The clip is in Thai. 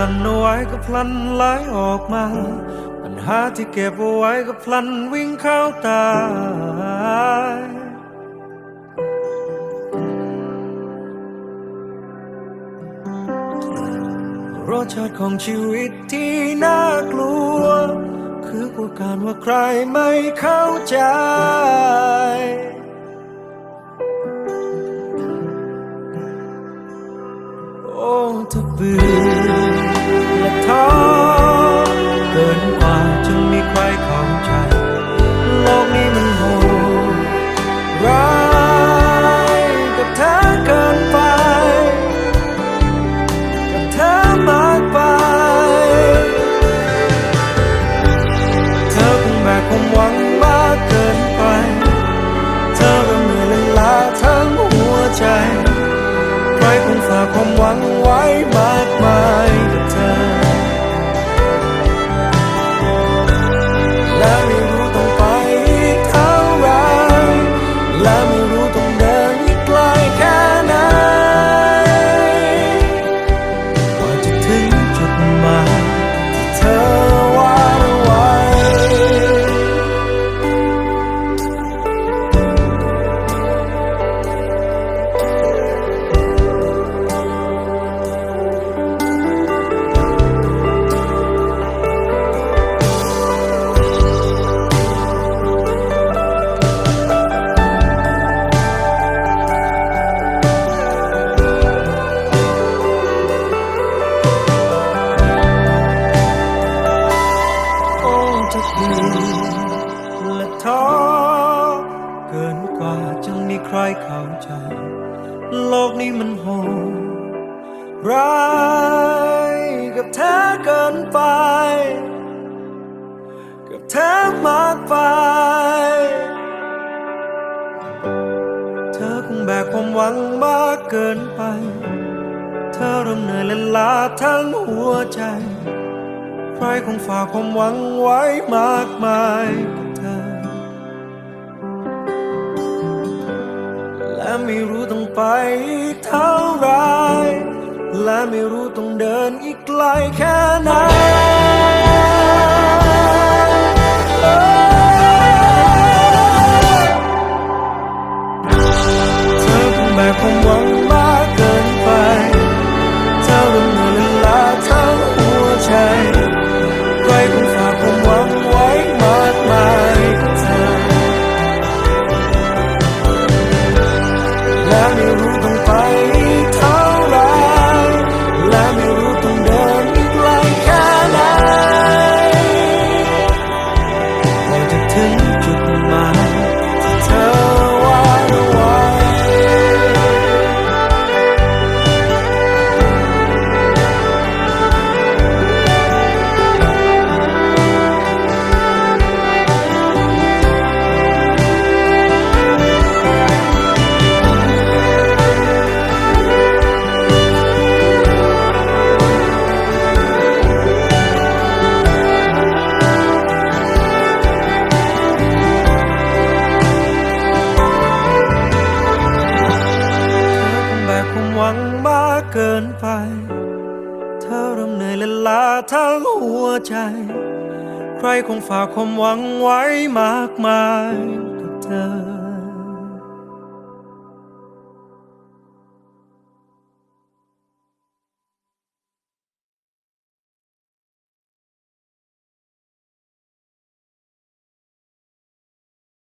ลันไว้ก็พลันไหลออกมา ปัญหาที่เก็บเอาไว้ก็พลันวิ่งเข้าตารสชาติของชีวิตที่น่ากลัว คือกลัวการว่าใครไม่เข้าใจโอ้ถ้าเบื่อ กว่าจะมีใครเข้าใจ โลกนี้มันโหดร้ายกับเธอเกินไป กับเธอมากไป เธอคงแบกความหวังมากเกินไป เธอเริ่มเหนื่อยและล้าทั้งหัวใจ ใครคงฝากความหวังไว้มากมาย ไปเท่าไร และไม่รู้ต้องเดินอีกไกลแค่ไหน วังมากเกินไป เธอเริ่มเหนื่อยและล้าทั้งหัวใจ ใครคงฝากความหวังไว้มากมายกับเธอ